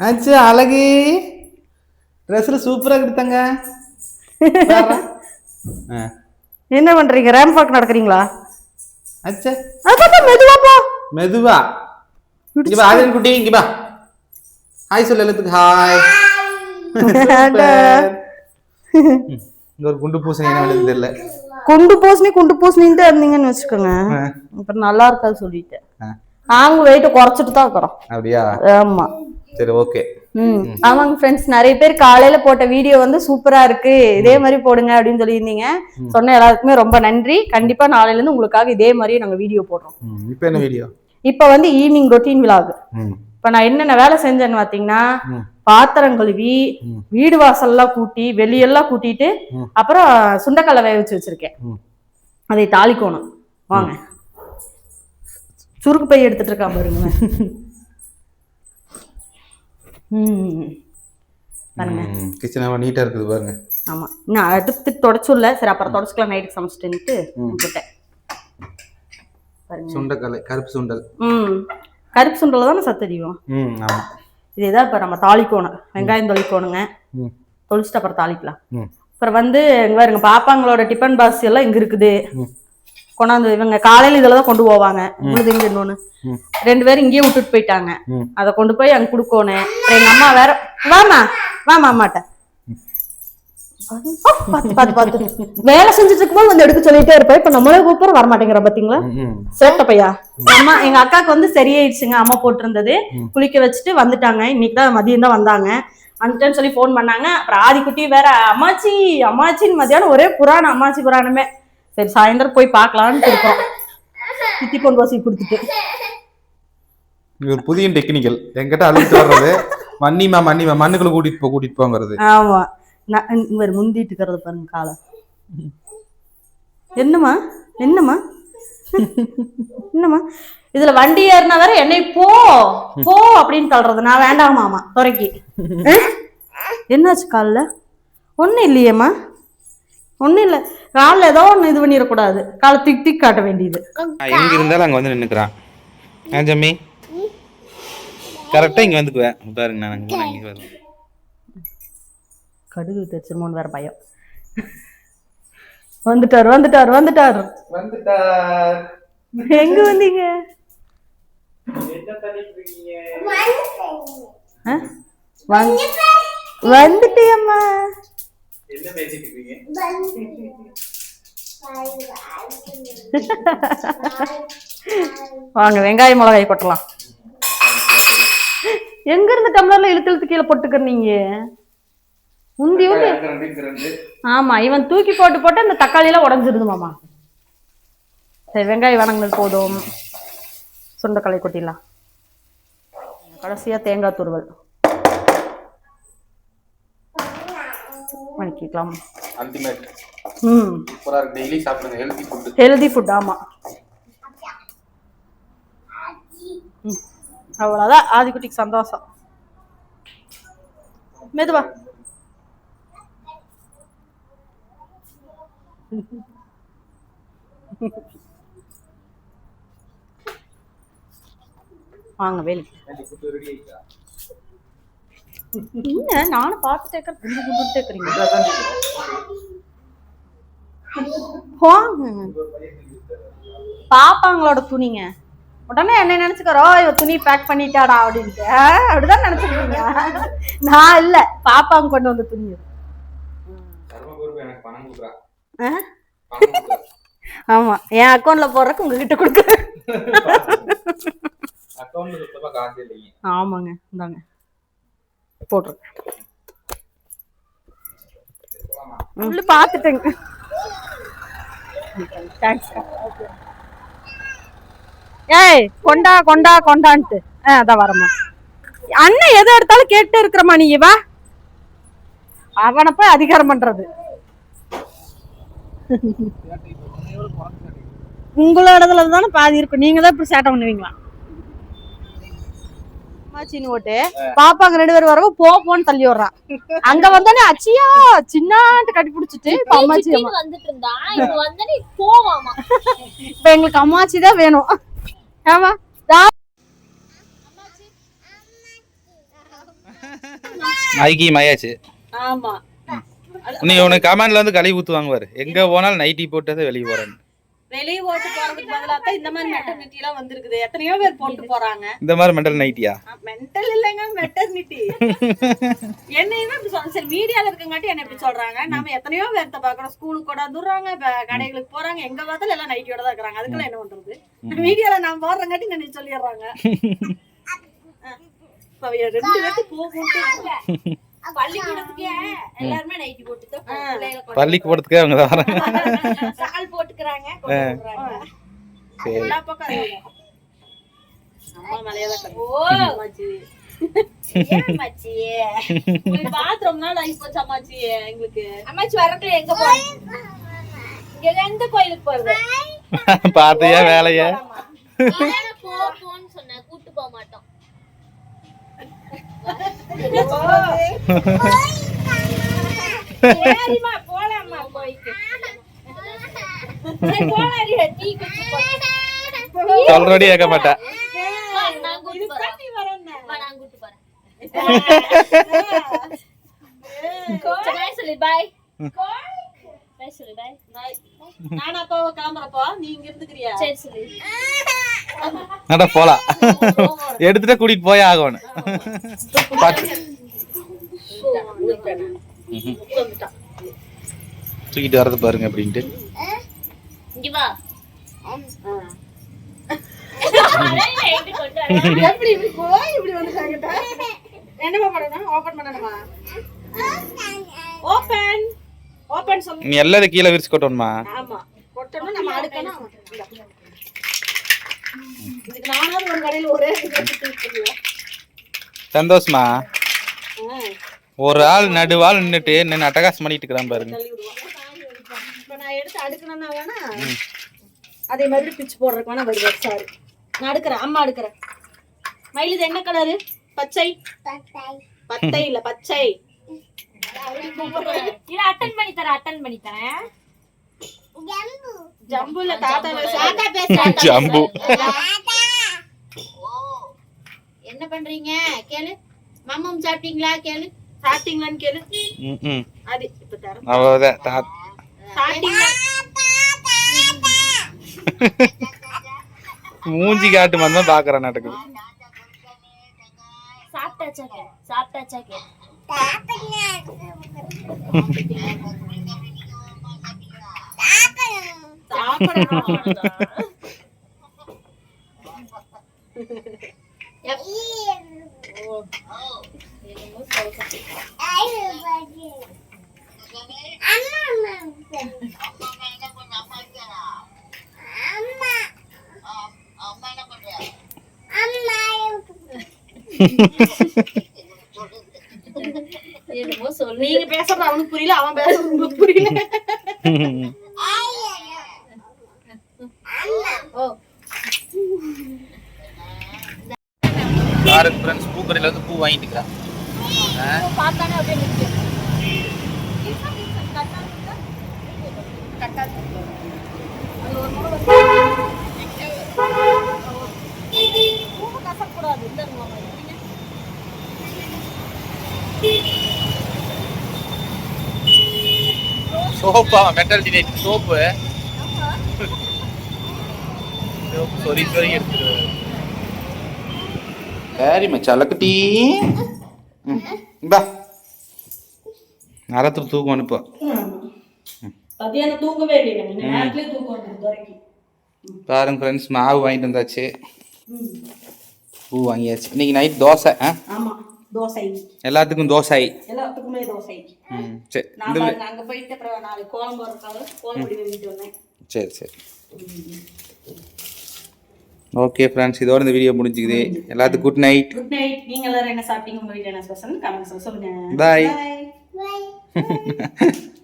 ஆச்சு அழகு. ட்ரெஸ்ல சூப்பரா கொடுத்தாங்க. என்ன பண்றீங்க? ரேம்ப் வாக் நடக்கிறீங்களா? அச்சா மெதுவா போ. மெதுவா. இங்க பா ஆதிரன் குட்டி இங்க பா ஹாய் சொல்லு எல்லாத்துக்கு ஹாய் இங்க ஒரு குண்டு பூசணி என்ன தெரியல. குண்டு பூசணி குண்டு பூசணின்ட்டு இருந்தீங்கன்னு வச்சுக்கோங்க. அப்புறம் நல்லா இருக்காது சொல்லிட்டேன். நாங்க வெயிட்ட குறைச்சிட்டு தான் இருக்கிறோம். அப்படியா? ஆமா. சரி ஓகே ஆமாங்க ஃப்ரெண்ட்ஸ் நிறைய பேர் காலையில போட்ட வீடியோ வந்து சூப்பரா இருக்கு. இதே மாதிரி போடுங்க அப்படின்னு சொல்லியிருந்தீங்க. சொன்ன எல்லாருக்குமே ரொம்ப நன்றி. கண்டிப்பா நாளையில இருந்து உங்களுக்காக இதே மாதிரி நாங்க வீடியோ போடுறோம். இப்போ என்ன வீடியோ இப்ப வந்து ஈவினிங் ரொட்டீன் விலாக் இப்ப நான் என்னென்ன வேலை செஞ்சேன்னு பாத்தீங்கன்னா ம். பாத்திரம் கழுவி. வீடு வாசல்லாம் கூட்டி வெளியெல்லாம் கூட்டிட்டு. அப்புறம் சுண்டக்கடலை வேக வச்சு வச்சிருக்கேன். அதை தாளிக்கணும். வாங்க. சுருக்கு பை எடுத்துட்டு இருக்கா பாருங்க. பாருங்க. கிச்சன் நீட்டா இருக்குது பாருங்க. ஆமா. நான் அடுத்து தொடச்சுடல சரி அப்புறம் தொடச்சுக்கலாம். நைட்டுக்கு சமைச்சிட்டுன்ட்டு பாருங்க. சுண்டக்கலை கருப்பு சுண்டல். ம். கருப்பு சுண்டல தானே சத்தடிவோம் ம் ஆமா. இதுதான் இப்போ நம்ம தாளிக்கணும். வெங்காயம் தொளிக்கணுங்க. தொளிச்சிட்டு அப்புறம் தாளிக்கலாம். அப்புறம் வந்து இங்க பாருங்க பாப்பாங்களோட டிஃபன் பாக்ஸ் எல்லாம் இங்க இருக்குது. கொண்டாந்து இவங்க காலையில இதுல தான் கொண்டு போவாங்க. இங்க இன்னொன்னு. ரெண்டு பேரும் இங்கேயே விட்டுட்டு போயிட்டாங்க. அதை கொண்டு போய் அங்க கொடுக்கணும் எங்க அம்மா வேற வாமா வாமா அம்மாட்ட. பாத்து பாத்து பாத்து வேலை செஞ்சுட்டு இருக்கும்போது வந்து எடுக்க சொல்லிட்டே இருப்பேன். இப்ப நம்மளே கூப்பிட வர மாட்டேங்கிற பாத்தீங்களா? சேட்ட பையா? அம்மா எங்க அக்காக்கு வந்து சரியாயிடுச்சுங்க. அம்மா போட்டிருந்தது. குளிக்க வச்சுட்டு வந்துட்டாங்க. இன்னைக்கு தான் மதியம் தான் வந்தாங்க. வந்துட்டேன்னு சொல்லி ஃபோன் பண்ணாங்க. அப்புறம் ஆதிக்குட்டி வேற அம்மாச்சி அம்மாச்சின்னு மத்தியானம் ஒரே புராணம் அம்மாச்சி புராணமே. சரி சாயந்தரம் போய் பார்க்கலான்ட்டு இருக்கோம் சித்தி பொன் வாசி கொடுத்துட்டு. இது ஒரு புதிய டெக்னிக்கல் என்கிட்ட அழுத்து வர்றது மன்னிமா மன்னிமா மண்ணுக்குள்ள கூட்டிட்டு போ கூட்டிட்டு போங்கிறது. ஆமா. நான் இவர் முந்திட்டு இருக்கிறது பாருங்க காலை. என்னம்மா? என்னம்மா? என்னம்மா? இதுல வண்டி ஏறினா வேற என்னை போ போ அப்படின்னு சொல்றது நான் வேண்டாமாமா துறைக்கி என்னாச்சு காலில்? ஒன்றும் இல்லையேம்மா. ஒன்றும் இல்லை. காலில் ஏதோ ஒன்று இது பண்ணிடக்கூடாது. காலை திக் திக் காட்ட வேண்டியது. எங்க இருந்தாலும் அங்க வந்து நின்னுக்கிறான். ஆ ஜம்மி. கரெக்டா இங்க வந்துக்குவேன். பாருங்க நான் இங்க பாருங்க கடுகு தெரிச்சிருமோன்னு வேற பயம். வந்துட்டார் வந்துட்டார் வந்துட்டார். வந்துட்டார். எங்க வந்தீங்க? வந்துட்டியம்மா என்ன பேசிட்டு இருக்கீங்க? வாங்க வெங்காய மிளகாய் கொட்டலாம். எங்க இருந்து டம்ளர்ல இழுத்து இழுத்து கீழே போட்டுக்கிற நீங்க உந்தி உந்தி ரெண்டு ஆமா இவன் தூக்கி போட்டு போட்டு அந்த தக்காளி எல்லாம் உடஞ்சிருது மாமா. சரி வெங்காயம் வணங்கினது போதும். சுண்டைக்காளி கொட்டிடலாம். கடைசியா தேங்காய் துருவல். வணக்கிக்கலாம் அல்டிமேட் ம். சூப்பரா இருக்கு. டெய்லி சாப்பிடுங்க. ஹெல்தி ஃபுட் ஹெல்தி ஃபுட் ஆமா. ம், அவ்வளவுதான். ஆதிக்குட்டிக்கு சந்தோஷம். மெதுவா. வாங்க வேலி என்ன நானும் பார்த்து கேட்கறேன் குண்டு குண்டு கேட்குறீங்க வாங்க பாப்பாங்களோட துணிங்க. உடனே என்ன நினைச்சுக்கிறோ இவ துணி பேக் பண்ணிட்டாடா அப்படின்ட்டு. அப்படிதான் நினைச்சுக்கிறீங்க? நான் இல்ல பாப்பாங்க கொண்டு வந்த துணி? ஆமா என் அக்கௌண்ட்ல போடுறதுக்கு உங்ககிட்ட கொடுக்குறேன். ஆமாங்க இந்தாங்க. போட்டிருக்கேன் உள்ள பார்த்துட்டேங்க தேங்க்ஸ் ஏய் கொண்டா கொண்டா கொண்டான்ட்டு. ஆ அதான் வரமா. அண்ணன் எதை எடுத்தாலும் கேட்டு இருக்கிறமா நீ வா அவனை போய் அதிகாரம் பண்றது. உங்களோடதுல தானே பாதி இருக்கும். நீங்க தான் இப்படி சேட்டை பண்ணுவீங்களா? அம்மாச்சின்னு ஓட்டு பாப்பாங்க ரெண்டு பேரும் வரவும் போ போன்னு தள்ளி விடுறான். அங்க வந்தானே அச்சியா சின்னான்ட்டு கட்டி பிடிச்சிட்டு இப்ப அம்மாச்சி வந்துட்டு இருந்தா போவாமா? இப்ப எங்களுக்கு அம்மாச்சி தான் வேணும். ஆமா. ஐக்கி மயாச்சு. ஆமா. நீ உனக்கு கமெண்ட்ல வந்து கழுவி ஊத்துவாங்க பாரு. எங்க போனாலும் நைட்டி போட்டதை வெளியே போறேன் வெளியே ஓட்டு போறதுக்கு பதிலா தான் இந்த மாதிரி மெட்டர்னிட்டி எல்லாம் வந்திருக்குது. எத்தனையோ பேர் போட்டு போறாங்க. இந்த மாதிரி மெண்டல் நைட்டியா மென்டல் இல்லைங்க மெட்டர்னிட்டி என்னையுமே இப்படி சொல்ல சரி மீடியால இருக்கங்காட்டி என்ன இப்படி சொல்றாங்க. நாம எத்தனையோ பேர்த்த பாக்குறோம் ஸ்கூலுக்கு கொண்டாந்துடுறாங்க இப்ப கடைகளுக்கு போறாங்க. எங்க பார்த்தாலும் எல்லாம் நைட்டியோட தான் இருக்கிறாங்க. அதுக்கெல்லாம் என்ன பண்றது? மீடியால நான் போடுறங்காட்டி நீ சொல்லிடுறாங்க. ரெண்டு பேர்த்து போகும் பள்ளிக்கூடத்துக்கே எல்லாருமே நைட்டி போட்டு தான் பிள்ளைகளை கொண்டு பள்ளிக்கு போறதுக்கே அவங்க தான் வராங்க. சால் போட்டுக்கிறாங்க கொண்டு விடுறாங்க. சரி. எல்லா பக்கம் அதுதான். அம்மா மேலேயே தான் ஓ. அம்மாச்சி. மச்சி ரொம்ப நாள் ஆகி போச்சு அம்மாச்சி எங்களுக்கு. அம்மாச்சி வரக்குள்ள எங்க இங்க எந்த கோயிலுக்கு போறது? பார்த்தியா வேலைய? போ போன்னு சொன்ன கூட்டு போக மாட்டோம். ચાલ રેડી આગા માટા ಬಾಯ್ போ. சொல்லு பாய் பாய் சொல்லு பாய் நானா அப்பா. கிளம்புறப்போ நீ இங்க இருந்துக்கிறியா? சரி சொல்லு நடா போலாம் எடுத்துட்டு கூட்டிட்டு போய் ஆகணும். தூக்கிட்டு வரது பாருங்க அப்படின்ட்டு. இங்க வா. நைட்டு கொண்டு வரேன். எப்படி இப்படி போய் இப்படி வந்துட்டாங்கடா என்னமா பண்ணணும்? ஓபன் பண்ணணுமா? ஓபன் ஓபன் சொல்லு. நீ எல்லாரும் கீழே விரிச்சு கொட்டணுமா? ஆமா. கொட்டணும் நம்ம அடுக்கணும். இந்தா. இதுக்கு நானாவது ஒரு கடையில ஒரே. சந்தோஷமா? ஒரு ஆள் நடுவாள் நின்னுட்டு நின்று அட்டகாசம் பண்ணிட்டு இருக்கிறான் பாருங்க. நான் எடுத்து அடுக்கணும்னா வேணா அதே மாதிரி பிச்சு போடுறதுக்கு வேணா வருவேன் சாரி. நான் அடுக்கிறேன். அம்மா அடுக்கிறேன். மயில் இது என்ன கலரு பச்சை? பச்சை இல்ல பச்சை. அட்டன் பண்ணி தரேன் அட்டன் பண்ணி தரேன். ஜம்புல தாத்தா தாத்தா ஜம்பு. என்ன பண்றீங்க? கேளு. மாமம் சாப்பிட்டீங்களா? கேளு. சாப்பிட்டீங்களான்னு கேளு. அது இப்ப தரேன். அவ்வளவுதான் தா- சாப்பிட்டீங்களா? மூஞ்சி காட்டு மாதிரி தான் பாக்குறேன் நடக்குது. சாப்பிட்டாச்சா கேளு. சாப்பிட்டாச்சா கேளு சாப்பிடணும் என்னமோ சொல்லு நீங்க பேசுறது அவனுக்கு புரியல அவன் பேசுறது உங்களுக்கு புரியல. ஓ பாருங்க ஃப்ரெண்ட்ஸ் பூக்கடையில வந்து பூ வாங்கிட்டு இருக்கிறான் அப்படியே நிற்கும் கசக்கூடாது இந்த சோப்பா மெட்டல் டினைட் சோப்பு. சொரி சொரி எடுத்துரு சரி மச்சாலக்குட்டி இந்தா. நரத்துல தூக்கம் அனுப்பா. மத்தியானம் தூங்கவே இல்லை நீங்க நேரத்துலயே தூக்கம் வந்துருது வரைக்கும். பாருங்க ஃப்ரெண்ட்ஸ் மாவு வாங்கிட்டு வந்தாச்சு. பூ வாங்கியாச்சு. இன்னைக்கு நைட் தோசை ஆ? ஆமா. தோசை. எல்லாத்துக்கும் தோசை. எல்லாத்துக்குமே தோசை. ம் சரி நான் அங்க போயிட்டு அப்புறம் நாலு கோலம் போடுறதுக்காக கோலம் பொடி வாங்கிட்டு வந்தேன். சரி சரி. ஓகே ஃப்ரெண்ட்ஸ் இதோட இந்த வீடியோ முடிஞ்சுக்குது. எல்லாத்துக்கும் குட் நைட் குட் நைட் நீங்க எல்லாரும் என்ன சாப்பிட்டீங்க உங்க வீட்டுல என்ன ஸ்பெஷல் கமெண்ட்ஸ் சொல்லுங்க. Bye. Bye.